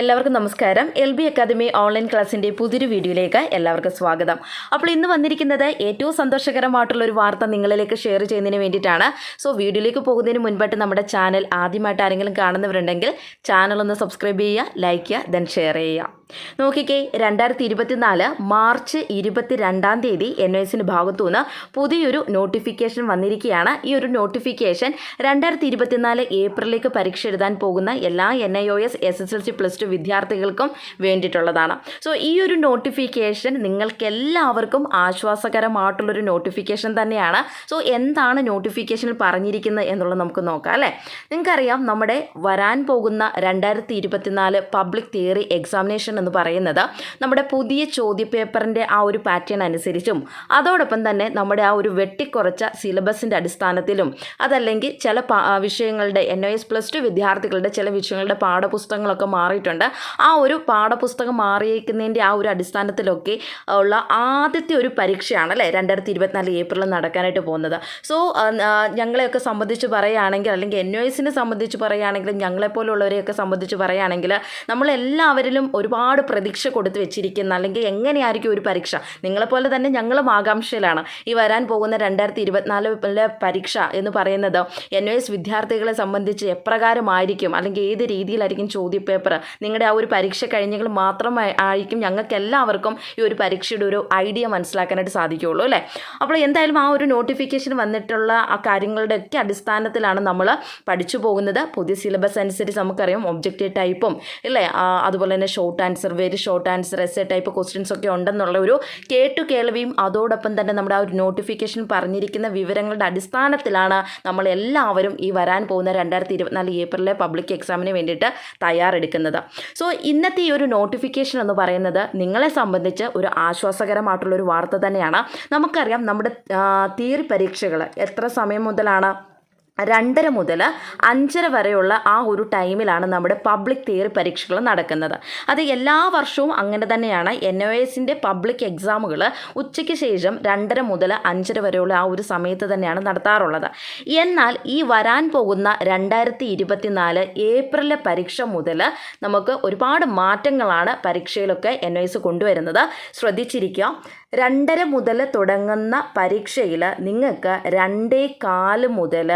എല്ലാവർക്കും നമസ്കാരം. L B academy online ക്ലാസ്സിന്റെ പുതിയൊരു വീഡിയോയിലേക്ക് എല്ലാവർക്കും സ്വാഗതം. അപ്പോൾ ഇന്ന് വന്നിരിക്കുന്നത് ഏറ്റവും സന്തോഷകരമായിട്ടുള്ള ഒരു വാർത്ത നിങ്ങളിലേക്ക് ഷെയർ ചെയ്യുന്നതിന് വേണ്ടിയിട്ടാണ്. സോ വീഡിയോയിലേക്ക് പോകുന്നതിന് മുൻപായിട്ട് നമ്മുടെ ചാനൽ ആദ്യമായിട്ട് ആരെങ്കിലും കാണുന്നവരുണ്ടെങ്കിൽ ചാനൽ ഒന്ന് സബ്സ്ക്രൈബ് ചെയ്യുക ലൈക്ക് ചെയ്യുക ദെൻ ഷെയർ ചെയ്യുക. നോക്കിക്കേ രണ്ടായിരത്തി ഇരുപത്തിനാല് മാർച്ച് ഇരുപത്തി രണ്ടാം തീയതി എൻ എസിന് ഭാഗത്തുനിന്ന് പുതിയൊരു നോട്ടിഫിക്കേഷൻ വന്നിരിക്കുകയാണ്. ഈ ഒരു നോട്ടിഫിക്കേഷൻ രണ്ടായിരത്തി ഇരുപത്തിനാല് ഏപ്രിലേക്ക് പരീക്ഷ എഴുതാൻ പോകുന്ന എല്ലാ N I O S S S L C plus വിദ്യാർത്ഥികൾക്കും വേണ്ടിയിട്ടുള്ളതാണ്. സോ ഈ ഒരു നോട്ടിഫിക്കേഷൻ നിങ്ങൾക്കെല്ലാവർക്കും ആശ്വാസകരമായിട്ടുള്ളൊരു നോട്ടിഫിക്കേഷൻ തന്നെയാണ്. സോ എന്താണ് നോട്ടിഫിക്കേഷനിൽ പറഞ്ഞിരിക്കുന്നത് എന്നുള്ളത് നമുക്ക് നോക്കാം അല്ലേ? നിങ്ങൾക്കറിയാം നമ്മുടെ വരാൻ പോകുന്ന രണ്ടായിരത്തി ഇരുപത്തിനാല് പബ്ലിക് തിയറി എക്സാമിനേഷൻ എന്ന് പറയുന്നത് നമ്മുടെ പുതിയ ചോദ്യപേപ്പറിന്റെ ആ ഒരു പാറ്റേൺ അനുസരിച്ചും അതോടൊപ്പം തന്നെ നമ്മുടെ ആ ഒരു വെട്ടിക്കുറച്ച സിലബസിന്റെ അടിസ്ഥാനത്തിലും അതല്ലെങ്കിൽ ചില വിഷയങ്ങളുടെ N O S plus two വിദ്യാർത്ഥികളുടെ ചില വിഷയങ്ങളുടെ പാഠപുസ്തകങ്ങളൊക്കെ മാറിയിട്ടുണ്ട്. ആ ഒരു പാഠപുസ്തകം മാറിയേക്കുന്നതിന്റെ ആ ഒരു അടിസ്ഥാനത്തിലൊക്കെ ഉള്ള ആദ്യത്തെ ഒരു പരീക്ഷയാണ് അല്ലേ? രണ്ടായിരത്തി ഇരുപത്തിനാല് ഏപ്രിലിൽ നടക്കാനായിട്ട് പോകുന്നത്. സോ ഞങ്ങളെയൊക്കെ സംബന്ധിച്ച് പറയുകയാണെങ്കിൽ അല്ലെങ്കിൽ എൻ ഒ എസിനെ സംബന്ധിച്ച് പറയുകയാണെങ്കിലും ഞങ്ങളെപ്പോലുള്ളവരെയൊക്കെ സംബന്ധിച്ച് പറയുകയാണെങ്കിൽ നമ്മളെല്ലാവരിലും ഒരുപാട് പ്രതീക്ഷ കൊടുത്ത് വെച്ചിരിക്കുന്ന അല്ലെങ്കിൽ എങ്ങനെയായിരിക്കും ഒരു പരീക്ഷ? നിങ്ങളെപ്പോലെ തന്നെ ഞങ്ങളും ആകാംക്ഷയിലാണ്. ഈ വരാൻ പോകുന്ന രണ്ടായിരത്തി ഇരുപത്തിനാലിലെ പരീക്ഷ എന്ന് പറയുന്നത് എൻ ഒ എസ് വിദ്യാർത്ഥികളെ സംബന്ധിച്ച് എപ്രകാരമായിരിക്കും? അല്ലെങ്കിൽ ഏത് രീതിയിലായിരിക്കും ചോദ്യപേപ്പർ നിങ്ങളുടെ ആ ഒരു പരീക്ഷ കഴിഞ്ഞെങ്കിൽ മാത്രം ആയിരിക്കും ഞങ്ങൾക്ക് എല്ലാവർക്കും ഈ ഒരു പരീക്ഷയുടെ ഒരു ഐഡിയ മനസ്സിലാക്കാനായിട്ട് സാധിക്കുകയുള്ളൂ അല്ലേ? അപ്പോൾ എന്തായാലും ആ ഒരു നോട്ടിഫിക്കേഷൻ വന്നിട്ടുള്ള ആ കാര്യങ്ങളുടെ ഒക്കെ അടിസ്ഥാനത്തിലാണ് നമ്മൾ പഠിച്ചു പോകുന്നത്. പുതിയ സിലബസ് അനുസരിച്ച് നമുക്കറിയാം ഒബ്ജക്റ്റീവ് ടൈപ്പും ഇല്ലേ അതുപോലെ തന്നെ short answer very short answer S A type questions ഒക്കെ ഉണ്ടെന്നുള്ള ഒരു കേട്ടു കേൾവിയും അതോടൊപ്പം തന്നെ നമ്മുടെ ആ ഒരു നോട്ടിഫിക്കേഷൻ പറഞ്ഞിരിക്കുന്ന വിവരങ്ങളുടെ അടിസ്ഥാനത്തിലാണ് നമ്മൾ എല്ലാവരും ഈ വരാൻ പോകുന്ന രണ്ടായിരത്തി ഇരുപത്തിനാല് ഏപ്രിലെ പബ്ലിക് എക്സാമിന് വേണ്ടിയിട്ട് തയ്യാറെടുക്കുന്നത്. സോ ഇന്നത്തെ ഈ ഒരു നോട്ടിഫിക്കേഷൻ എന്ന് പറയുന്നത് നിങ്ങളെ സംബന്ധിച്ച് ഒരു ആശ്വാസകരമായിട്ടുള്ളൊരു വാർത്ത തന്നെയാണ്. നമുക്കറിയാം നമ്മുടെ തിയറി പരീക്ഷകൾ എത്ര സമയം മുതലാണ് രണ്ടര മുതൽ അഞ്ചര വരെയുള്ള ആ ഒരു ടൈമിലാണ് നമ്മുടെ പബ്ലിക് തിയറി പരീക്ഷകൾ നടക്കുന്നത്. അത് എല്ലാ വർഷവും അങ്ങനെ തന്നെയാണ്. എൻ ഒ എസിന്റെ പബ്ലിക് എക്സാമുകൾ ഉച്ചയ്ക്ക് ശേഷം രണ്ടര മുതൽ അഞ്ചര വരെയുള്ള ആ ഒരു സമയത്ത് തന്നെയാണ് നടത്താറുള്ളത്. എന്നാൽ ഈ വരാൻ പോകുന്ന രണ്ടായിരത്തി ഇരുപത്തിനാല് ഏപ്രിലെ പരീക്ഷ മുതൽ നമുക്ക് ഒരുപാട് മാറ്റങ്ങളാണ് പരീക്ഷയിലൊക്കെ എൻ ഒ എസ് കൊണ്ടുവരുന്നത്. ശ്രദ്ധിച്ചിരിക്കുക. രണ്ടര മുതൽ തുടങ്ങുന്ന പരീക്ഷയിൽ നിങ്ങൾക്ക് രണ്ടേ കാൽ മുതൽ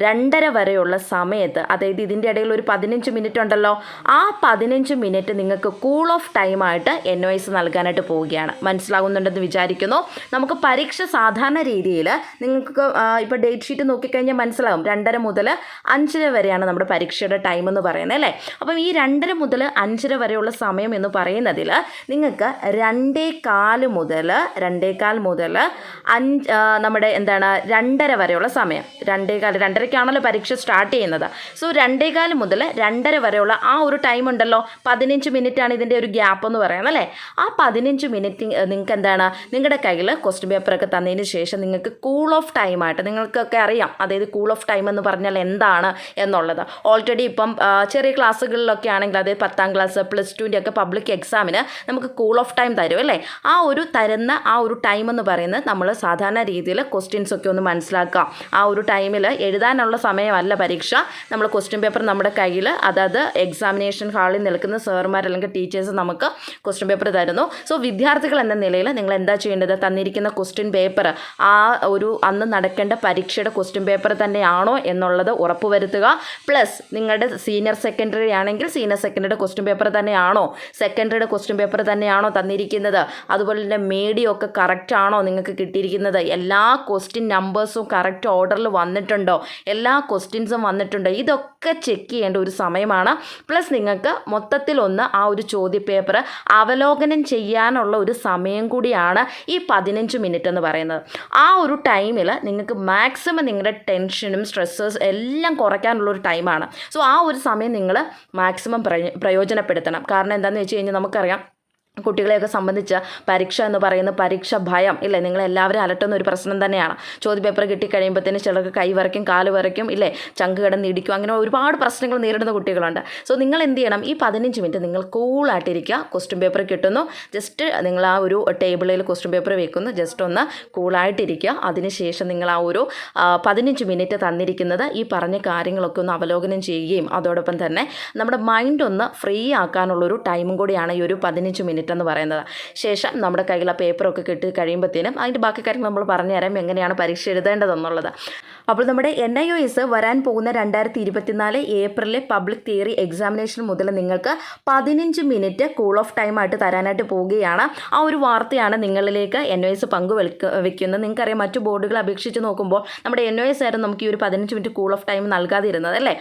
രണ്ടര വരെയുള്ള സമയത്ത് അതായത് ഇതിന്റെ ഇടയിൽ ഒരു പതിനഞ്ച് മിനിറ്റ് ഉണ്ടല്ലോ ആ പതിനഞ്ച് മിനിറ്റ് നിങ്ങൾക്ക് കൂൾ ഓഫ് ടൈമായിട്ട് എൻ ഒ എസ് നൽകാനായിട്ട് പോവുകയാണ്. മനസ്സിലാകുന്നുണ്ടെന്ന് വിചാരിക്കുന്നു. നമുക്ക് പരീക്ഷ സാധാരണ രീതിയിൽ നിങ്ങൾക്ക് ഇപ്പോൾ ഡേറ്റ് ഷീറ്റ് നോക്കിക്കഴിഞ്ഞാൽ മനസ്സിലാകും. രണ്ടര മുതൽ അഞ്ചര വരെയാണ് നമ്മുടെ പരീക്ഷയുടെ ടൈം എന്ന് പറയുന്നത് അല്ലേ? അപ്പം ഈ രണ്ടര മുതൽ അഞ്ചര വരെയുള്ള സമയം എന്ന് പറയുന്നതിൽ നിങ്ങൾക്ക് രണ്ടേ കാൽ മുതൽ രണ്ടേകാൽ മുതൽ അഞ്ച് നമ്മുടെ എന്താണ് രണ്ടര വരെയുള്ള സമയം. രണ്ടേകാൽ രണ്ടരയ്ക്കാണല്ലോ പരീക്ഷ സ്റ്റാർട്ട് ചെയ്യുന്നത്. സോ രണ്ടേകാൽ മുതൽ രണ്ടര വരെയുള്ള ആ ഒരു ടൈം ഉണ്ടല്ലോ. പതിനഞ്ച് മിനിറ്റാണ് ഇതിന്റെ ഒരു ഗ്യാപ്പ് എന്ന് പറയുന്നത് അല്ലേ? ആ പതിനഞ്ച് മിനിറ്റ് നിങ്ങൾക്ക് എന്താണ്? നിങ്ങളുടെ കയ്യിൽ ക്വസ്റ്റ്യൻ പേപ്പറൊക്കെ തന്നതിന് ശേഷം നിങ്ങൾക്ക് കൂൾ ഓഫ് ടൈമായിട്ട് നിങ്ങൾക്കൊക്കെ അറിയാം. അതായത് കൂൾ ഓഫ് ടൈം എന്ന് പറഞ്ഞാൽ എന്താണ് എന്നുള്ളത്. ഓൾറെഡി ഇപ്പം ചെറിയ ക്ലാസ്സുകളിലൊക്കെ ആണെങ്കിൽ അതായത് പത്താം ക്ലാസ് പ്ലസ് ടുവിന്റെ ഒക്കെ പബ്ലിക് എക്സാമിന് നമുക്ക് കൂൾ ഓഫ് ടൈം തരും അല്ലേ? ആ ഒരു തരുന്ന ആ ഒരു ടൈം എന്ന് പറയുന്നത് നമ്മൾ സാധാരണ രീതിയിൽ ക്വസ്റ്റ്യൻസ് ഒക്കെ ഒന്ന് മനസ്സിലാക്കാം ആ ഒരു ടൈമിൽ എഴുതാനുള്ള സമയമല്ല പരീക്ഷ. നമ്മൾ ക്വസ്റ്റ്യൻ പേപ്പർ നമ്മുടെ കയ്യിൽ അതായത് എക്സാമിനേഷൻ ഹാളിൽ നിൽക്കുന്ന സാറുമാർ അല്ലെങ്കിൽ ടീച്ചേഴ്സ് നമുക്ക് ക്വസ്റ്റ്യൻ പേപ്പർ തരുന്നു. സോ വിദ്യാർത്ഥികൾ എന്ന നിലയിൽ നിങ്ങൾ എന്താ ചെയ്യേണ്ടത്? തന്നിരിക്കുന്ന ക്വസ്റ്റ്യൻ പേപ്പർ ആ ഒരു അന്ന് നടക്കേണ്ട പരീക്ഷയുടെ ക്വസ്റ്റ്യൻ പേപ്പർ തന്നെയാണോ എന്നുള്ളത് ഉറപ്പുവരുത്തുക. പ്ലസ് നിങ്ങളുടെ സീനിയർ സെക്കൻഡറി ആണെങ്കിൽ സീനിയർ സെക്കൻഡറിയുടെ ക്വസ്റ്റ്യൻ പേപ്പർ തന്നെയാണോ? സെക്കൻഡറിയുടെ ക്വസ്റ്റ്യൻ പേപ്പർ തന്നെയാണോ തന്നിരിക്കുന്നത്? അതുപോലെ തന്നെ മീഡിയമൊക്കെ കറക്റ്റ് ആണോ നിങ്ങൾക്ക് കിട്ടിയിരിക്കുന്നത്? എല്ലാ ക്വസ്റ്റ്യൻ നമ്പേഴ്സും കറക്റ്റ് ഓർഡറിൽ വന്നിട്ടുണ്ടോ? എല്ലാ ക്വസ്റ്റ്യൻസും വന്നിട്ടുണ്ട്. ഇതൊക്കെ ചെക്ക് ചെയ്യേണ്ട ഒരു സമയമാണ്. പ്ലസ് നിങ്ങൾക്ക് മൊത്തത്തിൽ ഒന്ന് ആ ഒരു ചോദ്യപേപ്പർ അവലോകനം ചെയ്യാനുള്ള ഒരു സമയം കൂടിയാണ് ഈ പതിനഞ്ച് മിനിറ്റ് എന്ന് പറയുന്നത്. ആ ഒരു ടൈമിൽ നിങ്ങൾക്ക് മാക്സിമം നിങ്ങളുടെ ടെൻഷനും സ്ട്രെസ്സേഴ്സ് എല്ലാം കുറയ്ക്കാനുള്ള ഒരു ടൈമാണ് സോ ആ ഒരു സമയം നിങ്ങൾ മാക്സിമം പ്രയോജനപ്പെടുത്തണം. കാരണം എന്താണെന്ന് വെച്ച് കഴിഞ്ഞാൽ നമുക്കറിയാം കുട്ടികളെയൊക്കെ സംബന്ധിച്ച് പരീക്ഷ എന്ന് പറയുന്ന പരീക്ഷ ഭയം ഇല്ലേ? നിങ്ങളെല്ലാവരും അലട്ടുന്ന ഒരു പ്രശ്നം തന്നെയാണ്. ചോദ്യപേപ്പർ കിട്ടിക്കഴിയുമ്പോഴത്തേന് ചിലർക്ക് കൈ വരയ്ക്കും കാൽ വരയ്ക്കും ഇല്ലേ? ചങ്ക് കിടന്ന് ഇടിക്കും അങ്ങനെ ഒരുപാട് പ്രശ്നങ്ങൾ നേരിടുന്ന കുട്ടികളുണ്ട്. സോ നിങ്ങൾ എന്ത് ചെയ്യണം? ഈ പതിനഞ്ച് മിനിറ്റ് നിങ്ങൾ കൂളായിട്ടിരിക്കുക ക്വസ്റ്റ്യൻ പേപ്പർ കിട്ടുന്നു. ജസ്റ്റ് നിങ്ങൾ ആ ഒരു ടേബിളിൽ ക്വസ്റ്റ്യൻ പേപ്പർ വെക്കുന്നു. ജസ്റ്റ് ഒന്ന് കൂളായിട്ടിരിക്കുക അതിനുശേഷം നിങ്ങൾ ആ ഒരു പതിനഞ്ച് മിനിറ്റ് തന്നിരിക്കുന്നത് ഈ പറഞ്ഞ കാര്യങ്ങളൊക്കെ ഒന്ന് അവലോകനം ചെയ്യുകയും അതോടൊപ്പം തന്നെ നമ്മുടെ മൈൻഡ് ഒന്ന് ഫ്രീ ആക്കാനുള്ളൊരു ടൈമും കൂടിയാണ് ഈ ഒരു പതിനഞ്ച് മിനിറ്റ് എന്ന് പറയുന്നത്. ശേഷം നമ്മുടെ കയ്യിൽ ആ പേപ്പറൊക്കെ കിട്ടി കഴിയുമ്പോഴത്തേനും അതിന്റെ ബാക്കി കാര്യങ്ങൾ നമ്മൾ പറഞ്ഞുതരാം എങ്ങനെയാണ് പരീക്ഷ എഴുതേണ്ടതെന്നുള്ളത്. അപ്പോൾ നമ്മുടെ എൻ ഐ ഒ എസ് വരാൻ പോകുന്ന രണ്ടായിരത്തി ഇരുപത്തിനാല് ഏപ്രിലെ പബ്ലിക് തിയറി എക്സാമിനേഷൻ മുതൽ നിങ്ങൾക്ക് പതിനഞ്ച് മിനിറ്റ് കൂൾ ഓഫ് ടൈം ആയിട്ട് തരാനായിട്ട് പോവുകയാണ്. ആ ഒരു വാർത്തയാണ് നിങ്ങളിലേക്ക് എൻ ഒ എസ് പങ്കുവെക്ക വയ്ക്കുന്നത് നിങ്ങൾക്കറിയാം മറ്റു ബോർഡുകൾ അപേക്ഷിച്ച് നോക്കുമ്പോൾ നമ്മുടെ എൻ ഒ എസ് ആയിരുന്നു നമുക്ക് ഈ ഒരു പതിനഞ്ച് മിനിറ്റ് കൂൾ ഓഫ് ടൈം നൽകാതിരുന്നത് അല്ലേ?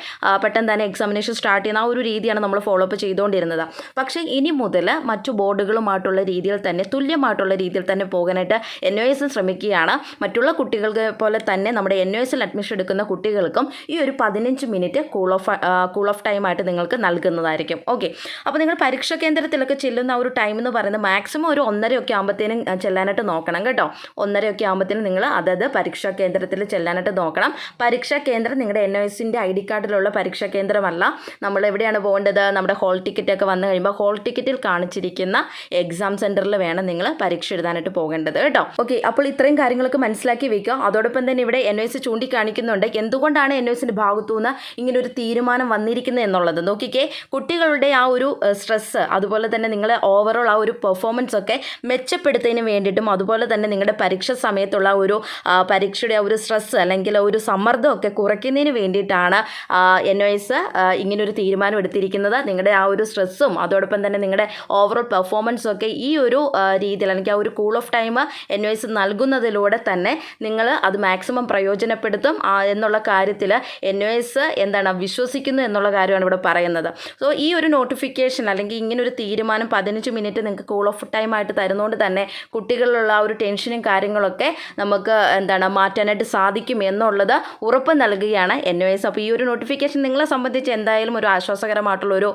പെട്ടെന്ന് തന്നെ എക്സാമിനേഷൻ സ്റ്റാർട്ട് ചെയ്യുന്ന ആ ഒരു രീതിയാണ് നമ്മൾ ഫോളോ അപ്പ് ചെയ്തുകൊണ്ടിരുന്നത്. പക്ഷേ ഇനി മുതൽ മറ്റു ബോർഡുകളുമായിട്ടുള്ള രീതിയിൽ തന്നെ തുല്യമായിട്ടുള്ള രീതിയിൽ തന്നെ പോകാനായിട്ട് എൻ ഒ എസ് ശ്രമിക്കുകയാണ്. മറ്റുള്ള കുട്ടികൾക്ക് പോലെ തന്നെ നമ്മുടെ എൻ ഒ എസിൽ അഡ്മിഷൻ എടുക്കുന്ന കുട്ടികൾക്കും ഈ ഒരു പതിനഞ്ച് minute cool off cool off time ആയിട്ട് നിങ്ങൾക്ക് നൽകുന്നതായിരിക്കും. ഓക്കെ അപ്പോൾ നിങ്ങൾ പരീക്ഷാ കേന്ദ്രത്തിലൊക്കെ ചെല്ലുന്ന ഒരു ടൈം എന്ന് പറയുന്നത് മാക്സിമം ഒരു ഒന്നരയൊക്കെ ആകുമ്പോഴത്തേനും ചെല്ലാനായിട്ട് നോക്കണം കേട്ടോ. ഒന്നരയൊക്കെ ആകുമ്പോഴത്തേനും നിങ്ങൾ അതത് പരീക്ഷാ കേന്ദ്രത്തിൽ ചെല്ലാനായിട്ട് നോക്കണം. പരീക്ഷാ കേന്ദ്രം നിങ്ങളുടെ എൻ ഒ എസിന്റെ ഐ ഡി കാർഡിലുള്ള പരീക്ഷാ കേന്ദ്രമല്ല. നമ്മൾ എവിടെയാണ് പോകേണ്ടത്? നമ്മുടെ ഹോൾ ടിക്കറ്റ് ഒക്കെ വന്നു കഴിയുമ്പോൾ ഹോൾ ടിക്കറ്റിൽ കാണിച്ചിരിക്കുന്ന എക്സാം സെന്ററിൽ വേണം നിങ്ങൾ പരീക്ഷ എഴുതാനായിട്ട് പോകേണ്ടത് കേട്ടോ. ഓക്കെ അപ്പോൾ ഇത്രയും കാര്യങ്ങളൊക്കെ മനസ്സിലാക്കി വെക്കുക. അതോടൊപ്പം തന്നെ ഇവിടെ എൻ ഒ എസ് ചൂണ്ടിക്കാണിക്കുന്നുണ്ട്. എന്തുകൊണ്ടാണ് എൻ എസിന്റെ ഭാഗത്തുനിന്ന് ഇങ്ങനെ ഒരു തീരുമാനം വന്നിരിക്കുന്നത് എന്നുള്ളത്? നോക്കിക്കേ കുട്ടികളുടെ ആ ഒരു സ്ട്രെസ്സ് അതുപോലെ തന്നെ നിങ്ങളെ ഓവറോൾ ആ ഒരു പെർഫോമൻസ് ഒക്കെ മെച്ചപ്പെടുത്തുന്നതിന് വേണ്ടിയിട്ടും അതുപോലെ തന്നെ നിങ്ങളുടെ പരീക്ഷ സമയത്തുള്ള ഒരു പരീക്ഷയുടെ ആ ഒരു സ്ട്രെസ്സ് അല്ലെങ്കിൽ ഒരു സമ്മർദ്ദമൊക്കെ കുറയ്ക്കുന്നതിന് വേണ്ടിയിട്ടാണ് എൻ ഒ എസ് ഇങ്ങനൊരു തീരുമാനം എടുത്തിരിക്കുന്നത്. നിങ്ങളുടെ ആ ഒരു സ്ട്രെസ്സും അതോടൊപ്പം തന്നെ നിങ്ങളുടെ ഓവറോൾ പെർഫോമൻസും ഒക്കെ ഈ ഒരു രീതിയിൽ അല്ലെങ്കിൽ ആ ഒരു cool off time N O S നൽകുന്നതിലൂടെ തന്നെ നിങ്ങൾ അത് മാക്സിമം പ്രയോജനപ്പെടുത്തും. ആ, എന്നുള്ള കാര്യത്തിൽ എൻ എസ് എന്താണ് വിശ്വസിക്കുന്നു എന്നുള്ള കാര്യമാണ് ഇവിടെ പറയുന്നത്. സോ ഈ ഒരു നോട്ടിഫിക്കേഷൻ അല്ലെങ്കിൽ ഇങ്ങനെ ഒരു തീരുമാനം പതിനഞ്ച് മിനിറ്റ് നിങ്ങൾക്ക് കൂൾ ഓഫ് ടൈം ആയിട്ട് തരുന്നതുകൊണ്ട് തന്നെ കുട്ടികളിലുള്ള ആ ഒരു ടെൻഷനും കാര്യങ്ങളൊക്കെ നമുക്ക് എന്താണ് മാറ്റാനായിട്ട് സാധിക്കും എന്നുള്ളത് ഉറപ്പ് നൽകുകയാണ്. എൻ എസ് അപ്പോൾ ഈ ഒരു നോട്ടിഫിക്കേഷൻ നിങ്ങളെ സംബന്ധിച്ച് എന്തായാലും ഒരു ആശ്വാസകരമായിട്ടുള്ളൊരു ഒരു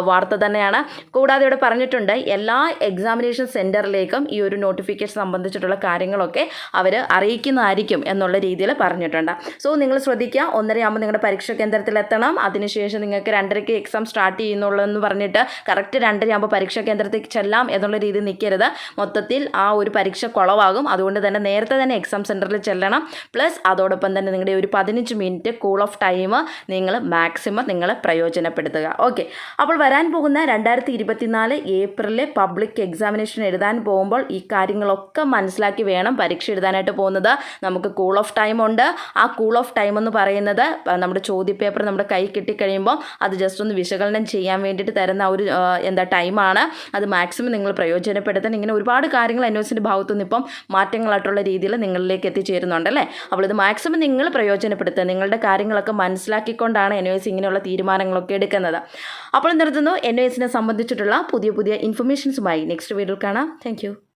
വാർത്ത തന്നെയാണ്. കൂടാതെ ഇവിടെ പറഞ്ഞിട്ടുണ്ട് എല്ലാ എക്സാമിനേഷൻ സെന്ററിലേക്കും ഈ ഒരു നോട്ടിഫിക്കേഷൻ സംബന്ധിച്ചിട്ടുള്ള കാര്യങ്ങളൊക്കെ അവർ അറിയിക്കുന്നതായിരിക്കും എന്നുള്ള രീതിയിൽ പറഞ്ഞിട്ടുണ്ട്. സോ നിങ്ങൾ ശ്രദ്ധിക്കുക. ഒന്നരയാകുമ്പോൾ നിങ്ങളുടെ പരീക്ഷാ കേന്ദ്രത്തിൽ എത്തണം അതിനുശേഷം നിങ്ങൾക്ക് രണ്ടരയ്ക്ക് എക്സാം സ്റ്റാർട്ട് ചെയ്യുന്നുള്ളൂ എന്ന് പറഞ്ഞിട്ട് കറക്റ്റ് രണ്ടരയാകുമ്പോൾ പരീക്ഷാ കേന്ദ്രത്തിൽ ചെല്ലാം എന്നുള്ള രീതി നിൽക്കരുത്. മൊത്തത്തിൽ ആ ഒരു പരീക്ഷ കുളവാകും. അതുകൊണ്ട് തന്നെ നേരത്തെ തന്നെ എക്സാം സെന്ററിൽ ചെല്ലണം. പ്ലസ് അതോടൊപ്പം തന്നെ നിങ്ങളുടെ ഒരു പതിനഞ്ച് മിനിറ്റ് കൂൾ ഓഫ് ടൈം നിങ്ങൾ മാക്സിമം നിങ്ങൾ പ്രയോജനപ്പെടുത്തുക. ഓക്കെ അപ്പോൾ വരാൻ പോകുന്ന രണ്ടായിരത്തി ഇരുപത്തിനാല് ഏപ്രിലെ പബ്ലിക് എക്സാമിനേഷൻ എഴുതാൻ പോകുമ്പോൾ ഈ കാര്യങ്ങളൊക്കെ മനസ്സിലാക്കി വേണം പരീക്ഷ എഴുതാനായിട്ട് പോകുന്നത്. നമുക്ക് കൂൾ ഓഫ് ടൈം ഉണ്ട്. ആ കൂൾ ഓഫ് ടൈം എന്ന് പറയുന്നത് നമ്മുടെ ചോദ്യപേപ്പർ നമ്മുടെ കൈ കിട്ടിക്കഴിയുമ്പോൾ അത് ജസ്റ്റ് ഒന്ന് വിശകലനം ചെയ്യാൻ വേണ്ടിയിട്ട് തരുന്ന ഒരു എന്താ ടൈമാണ് അത് മാക്സിമം നിങ്ങൾ പ്രയോജനപ്പെടുത്താൻ ഇങ്ങനെ ഒരുപാട് കാര്യങ്ങൾ എൻ ഒസിന്റെ ഭാഗത്തു നിന്ന് ഇപ്പം മാറ്റങ്ങളായിട്ടുള്ള രീതിയിൽ നിങ്ങളിലേക്ക് എത്തിച്ചേരുന്നുണ്ട് അല്ലേ? അപ്പോൾ ഇത് മാക്സിമം നിങ്ങൾ പ്രയോജനപ്പെടുത്തുക. നിങ്ങളുടെ കാര്യങ്ങളൊക്കെ മനസ്സിലാക്കിക്കൊണ്ടാണ് എൻ എസ് ഇങ്ങനെയുള്ള തീരുമാനങ്ങളൊക്കെ എടുക്കുന്നത്. അപ്പോൾ നിർത്തുന്നു. എൻ എസിനെ സംബന്ധിച്ചിട്ടുള്ള പുതിയ പുതിയ ഇൻഫർമേഷൻസുമായി നെക്സ്റ്റ് വീഡിയോയിൽ കാണാം. താങ്ക്